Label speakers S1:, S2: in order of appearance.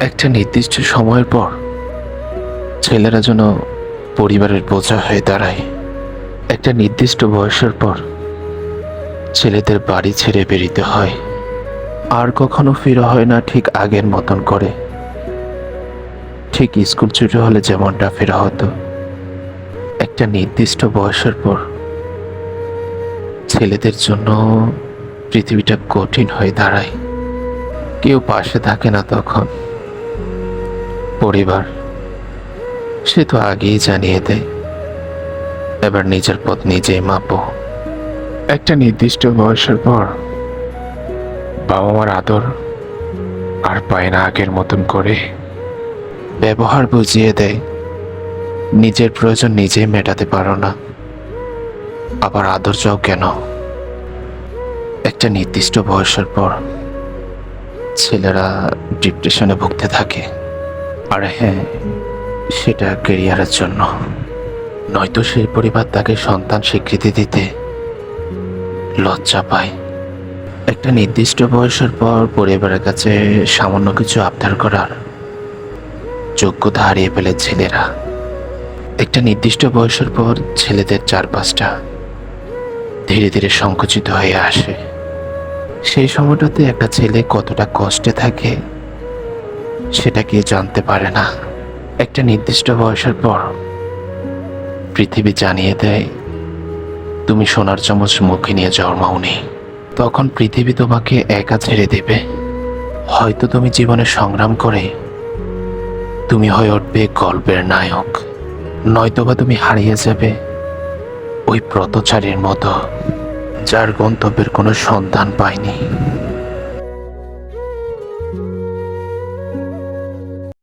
S1: একটা নির্দিষ্ট সময়ের পর ছেলেরা যেন পরিবারের বোঝা হয়ে দাঁড়ায়। একটা নির্দিষ্ট বয়সের পর ছেলেদের বাড়ি ছেড়ে বেরিতে হয়। আর কখনো ফিরে হয় না ঠিক আগের মতন করে। ঠিক স্কুল ছুটি হলে যেমনটা ফেরা হতো। একটা নির্দিষ্ট বয়সের পর ছেলেদের জন্য পৃথিবীটা কঠিন হয়ে দাঁড়ায়। কেউ পাশে থাকে না তখন। পরিবার, সে তো আগেই জানিয়ে দেয়। এবার নিজের পথ নিজেই মাপো একটা নির্দিষ্ট বয়সের পর বাবা মার আদর আর পায় না আগের মতন করে। ব্যবহার বুঝিয়ে দেয়, নিজের প্রয়োজন নিজেই মেটাতে পারো না। আবার আদর চাও কেন? একটা নির্দিষ্ট বয়সের পর ছেলেরা ডিপ্রেশনে ভুগতে থাকে। আর হ্যাঁ সেটা কেরিয়ারের জন্য। নয়তো সেই পরিবার তাকে সন্তান স্বীকৃতি দিতে লজ্জা পায়। একটা নির্দিষ্ট বয়সের পর পরিবারের কাছে সামান্য কিছু আবদার করার যোগ্যতা হারিয়ে ফেলে ছেলেরা। একটা নির্দিষ্ট বয়সের পর ছেলেদের চারপাশটা ধীরে ধীরে সংকুচিত হয়ে আসে। সেই সময়টাতে একটা ছেলে কতটা কষ্টে থাকে সেটা কেউ জানতে পারে না। একটা নির্দিষ্ট বয়সের পর পৃথিবী জানিয়ে দেয়, তুমি সোনার চামচ মুখে নিয়ে জন্মাওনি তখন পৃথিবী তোমাকে একা ছেড়ে দেবে। হয়তো তুমি জীবনে সংগ্রাম করে তুমি হয়ে উঠবে গল্পের নায়ক। নয়তোবা তুমি হারিয়ে যাবে ওই প্রতচারীর মতো, যার গন্তব্যের কোনো সন্ধান পায়নি